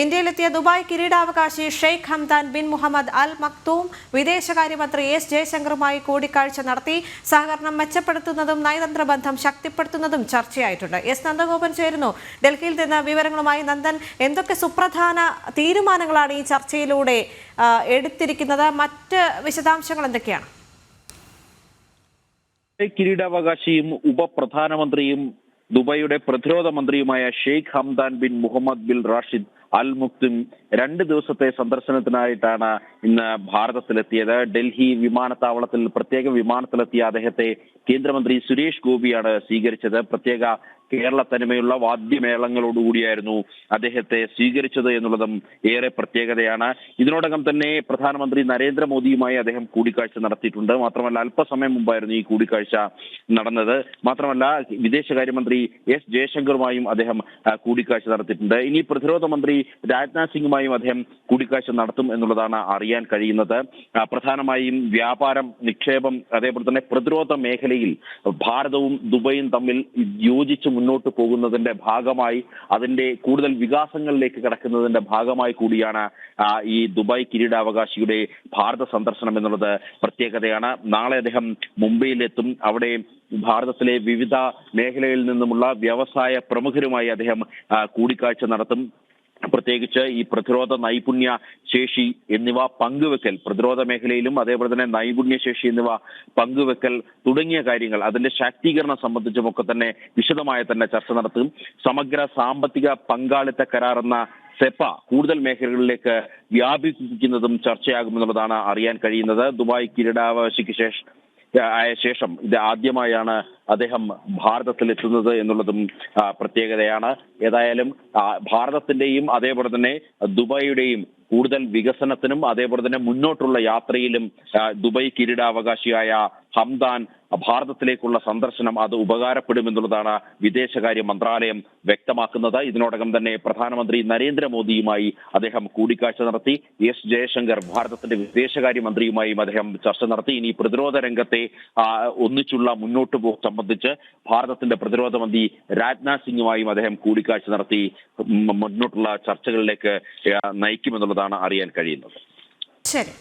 ഇന്ത്യയിലെത്തിയ Dubai കിരീടാവകാശി Sheikh Hamdan bin Mohammed Al Maktoum വിദേശകാര്യമന്ത്രി S ജയശങ്കറുമായി കൂടിക്കാഴ്ച നടത്തി. സഹകരണം മെച്ചപ്പെടുത്തുന്നതും നയതന്ത്ര ബന്ധം ശക്തിപ്പെടുത്തുന്നതും ചർച്ചയായിട്ടുണ്ട്. എസ് നന്ദഗോപൻ ചേരുന്നു. ഡൽഹിയിൽ നിന്ന് വിവരങ്ങളുമായി നന്ദൻ എന്തൊക്കെ സുപ്രധാന തീരുമാനങ്ങളാണ് ഈ ചർച്ചയിലൂടെ എടുത്തിരിക്കുന്നത്? മറ്റ് വിശദാംശങ്ങൾ എന്തൊക്കെയാണ്? കിരീടാവകാശിയും ഉപപ്രധാനമന്ത്രിയും ദുബൈയുടെ പ്രതിരോധ മന്ത്രിയുമായ Sheikh Hamdan bin Mohammed bin Rashid Al Maktoum രണ്ട് ദിവസത്തെ സന്ദർശനത്തിനായിട്ടാണ് ഇന്ന് ഭാരതത്തിലെത്തിയത്. ഡൽഹി വിമാനത്താവളത്തിൽ പ്രത്യേക വിമാനത്തിലെത്തിയ അദ്ദേഹത്തെ കേന്ദ്രമന്ത്രി സുരേഷ് ഗോപിയാണ് സ്വീകരിച്ചത്. പ്രത്യേക കേരള തനിമയുള്ള വാദ്യമേളങ്ങളോടുകൂടിയായിരുന്നു അദ്ദേഹത്തെ സ്വീകരിച്ചത് എന്നുള്ളതും ഏറെ പ്രത്യേകതയാണ്. ഇതിനോടകം തന്നെ പ്രധാനമന്ത്രി നരേന്ദ്രമോദിയുമായി അദ്ദേഹം കൂടിക്കാഴ്ച നടത്തിയിട്ടുണ്ട്. മാത്രമല്ല അല്പസമയം മുമ്പായിരുന്നു ഈ കൂടിക്കാഴ്ച നടന്നത്. മാത്രമല്ല വിദേശകാര്യമന്ത്രി എസ് ജയശങ്കറുമായും അദ്ദേഹം കൂടിക്കാഴ്ച നടത്തിയിട്ടുണ്ട്. ഇനി പ്രതിരോധ മന്ത്രി രാജ്നാഥ് സിംഗുമായും അദ്ദേഹം കൂടിക്കാഴ്ച നടത്തും എന്നുള്ളതാണ് അറിയാൻ കഴിയുന്നത്. പ്രധാനമായും വ്യാപാരം നിക്ഷേപം അതേപോലെ തന്നെ പ്രതിരോധ മേഖലയിൽ ഭാരതവും ദുബൈയും തമ്മിൽ യോജിച്ച് മുന്നോട്ട് പോകുന്നതിന്റെ ഭാഗമായി അതിന്റെ കൂടുതൽ വികാസങ്ങളിലേക്ക് കടക്കുന്നതിന്റെ ഭാഗമായി കൂടിയാണ് ഈ ദുബായ് കിരീടാവകാശിയുടെ ഭാരത സന്ദർശനം എന്നുള്ളത് പ്രത്യേകതയാണ്. നാളെ അദ്ദേഹം മുംബൈയിലെത്തും. അവിടെ ഭാരതത്തിലെ വിവിധ മേഖലയിൽ നിന്നുമുള്ള വ്യവസായ പ്രമുഖരുമായി അദ്ദേഹം കൂടിക്കാഴ്ച നടത്തും. പ്രത്യേകിച്ച് ഈ പ്രതിരോധ നൈപുണ്യ ശേഷി എന്നിവ പങ്കുവെക്കൽ പ്രതിരോധ മേഖലയിലും അതേപോലെ തന്നെ നൈപുണ്യ ശേഷി എന്നിവ പങ്കുവെക്കൽ തുടങ്ങിയ കാര്യങ്ങൾ അതിന്റെ ശാക്തീകരണം സംബന്ധിച്ചുമൊക്കെ തന്നെ വിശദമായ തന്നെ ചർച്ച നടത്തും. സമഗ്ര സാമ്പത്തിക പങ്കാളിത്ത കരാർ എന്ന സെപ്പ കൂടുതൽ മേഖലകളിലേക്ക് വ്യാപിപ്പിക്കുന്നതും ചർച്ചയാകുമെന്നുള്ളതാണ് അറിയാൻ കഴിയുന്നത്. ദുബായ് കിരീടാവകാശിക്ക് ശേഷം ആയ ശേഷം ഇത് ആദ്യമായാണ് അദ്ദേഹം ഭാരതത്തിൽ എത്തുന്നത് എന്നുള്ളതും പ്രത്യേകതയാണ്. ഏതായാലും ഭാരതത്തിന്റെയും അതേപോലെ തന്നെ ദുബായിയുടെയും കൂടുതൽ വികസനത്തിനും അതേപോലെ തന്നെ മുന്നോട്ടുള്ള യാത്രയിലും ദുബായ് കിരീടാവകാശിയായ ഹംദാൻ ഭാരതത്തിലേക്കുള്ള സന്ദർശനം അത് ഉപകാരപ്പെടുമെന്നുള്ളതാണ് വിദേശകാര്യ മന്ത്രാലയം വ്യക്തമാക്കുന്നത്. ഇതിനോടകം തന്നെ പ്രധാനമന്ത്രി നരേന്ദ്രമോദിയുമായി അദ്ദേഹം കൂടിക്കാഴ്ച നടത്തി. എസ് ജയശങ്കർ ഭാരതത്തിന്റെ വിദേശകാര്യ മന്ത്രിയുമായും അദ്ദേഹം ചർച്ച നടത്തി. ഇനി പ്രതിരോധ രംഗത്തെ ഒന്നിച്ചുള്ള മുന്നോട്ട് പോക്ക് സംബന്ധിച്ച് ഭാരതത്തിന്റെ പ്രതിരോധ മന്ത്രി രാജ്നാഥ് സിംഗുമായും അദ്ദേഹം കൂടിക്കാഴ്ച നടത്തി. മുന്നോട്ടുള്ള ചർച്ചകളിലേക്ക് നയിക്കുമെന്നുള്ളതാണ് അറിയാൻ കഴിയുന്നത്. ശരി.